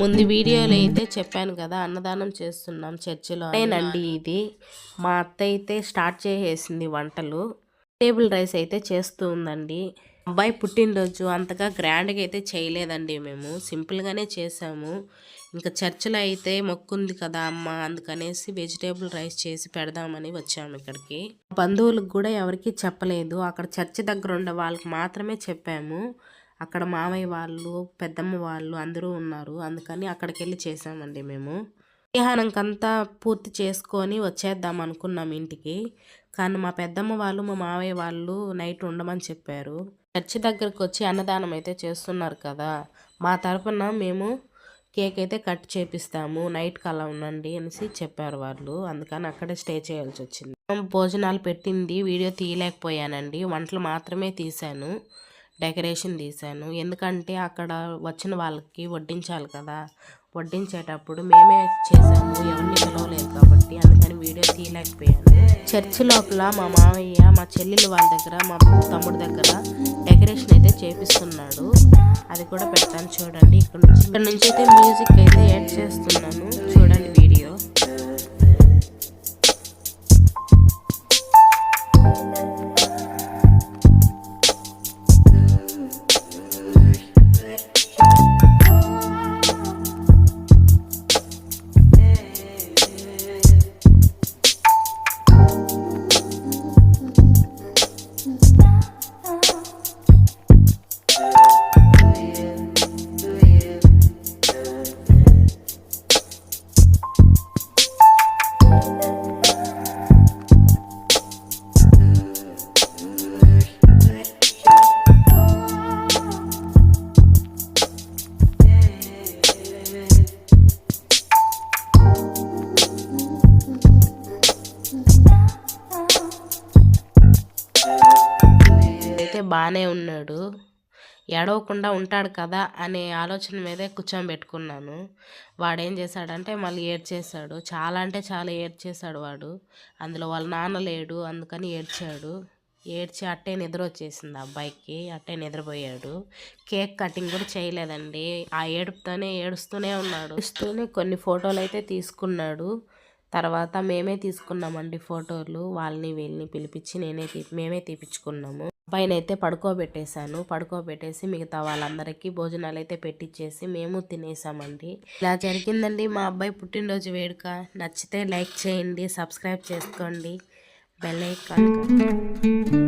ముందు వీడియోలో అయితే చెప్పాను కదా అన్నదానం చేస్తున్నాం చర్చిలో నేనండి ఇది. మా అత్త అయితే స్టార్ట్ చేసేసింది వంటలు. టేబుల్ రైస్ అయితే చేస్తూ ఉందండి. అబ్బాయి పుట్టినరోజు అంతగా గ్రాండ్గా అయితే చేయలేదండి మేము. సింపుల్గానే చేసాము. ఇంకా చర్చిలో అయితే మొక్కుంది కదా అమ్మ అందుకనేసి వెజిటేబుల్ రైస్ చేసి పెడదామని వచ్చాము ఇక్కడికి. బంధువులకు కూడా ఎవరికీ చెప్పలేదు. అక్కడ చర్చి దగ్గర ఉండే వాళ్ళకి మాత్రమే చెప్పాము. అక్కడ మామయ్య వాళ్ళు పెద్దమ్మ వాళ్ళు అందరూ ఉన్నారు. అందుకని అక్కడికి వెళ్ళి చేసామండి మేము. మధ్యాహ్నంకంతా పూర్తి చేసుకొని వచ్చేద్దాం అనుకున్నాం ఇంటికి. కానీ మా పెద్దమ్మ వాళ్ళు మా మామయ్య వాళ్ళు నైట్ ఉండమని చెప్పారు. చర్చి దగ్గరకు వచ్చి అన్నదానం అయితే చేస్తున్నారు కదా మా తరపున మేము కేక్ అయితే కట్ చేపిస్తాము నైట్కి అలా ఉండండి అనేసి చెప్పారు వాళ్ళు. అందుకని అక్కడే స్టే చేయాల్సి వచ్చింది భోజనాలు పెట్టింది వీడియో తీయలేకపోయానండి. వంటలు మాత్రమే తీశాను. డెకరేషన్ తీశాను. ఎందుకంటే అక్కడ వచ్చిన వాళ్ళకి వడ్డించాలి కదా. వడ్డించేటప్పుడు మేమే చేసాము ఎవరిని పిలవలేదు కాబట్టి అందుకని వీడియో తీయలేకపోయాను. చర్చి లోపల మా మామయ్య మా చెల్లెలు వాళ్ళ దగ్గర మా తమ్ముడు దగ్గర డెకరేషన్ అయితే చేపిస్తున్నాడు. అది కూడా పెడతాను చూడండి. ఇక్కడ నుంచి ఇక్కడ నుంచి అయితే మ్యూజిక్ అయితే యాడ్ చేస్తున్నాను. బాగానే ఉన్నాడు. ఏడవకుండా ఉంటాడు కదా అనే ఆలోచన మీదే కూర్చోబెట్టుకున్నాను వాడేం చేశాడంటే మళ్ళీ ఏడ్చేశాడు. చాలా అంటే చాలా ఏడ్చేశాడు వాడు. అందులో వాళ్ళ నాన్న లేడు అందుకని ఏడ్చాడు. ఏడ్చి అట్టే నిద్ర వచ్చేసింది అబ్బాయికి అట్టే నిద్రపోయాడు. కేక్ కటింగ్ కూడా చేయలేదండి. ఆ ఏడుపుతోనే ఏడుస్తూనే ఉన్నాడు. ఏడుస్తూనే కొన్ని ఫోటోలు అయితే తీసుకున్నాడు. తర్వాత మేమే తీసుకున్నామండి ఫోటోలు. వాళ్ళని వీళ్ళని పిలిపించి నేనే తీ మేమే తీపిచ్చుకున్నాము. పైన అయితే పడుకోబెట్టేశాను. పడుకోబెట్టేసి మిగతా వాళ్ళందరికీ భోజనాలు అయితే పెట్టించేసి మేము తినేసామండి. ఇలా జరిగిందండి. మా అబ్బాయి పుట్టినరోజు వేడుక. నచ్చితే లైక్ చేయండి సబ్స్క్రైబ్ చేసుకోండి. Bell icon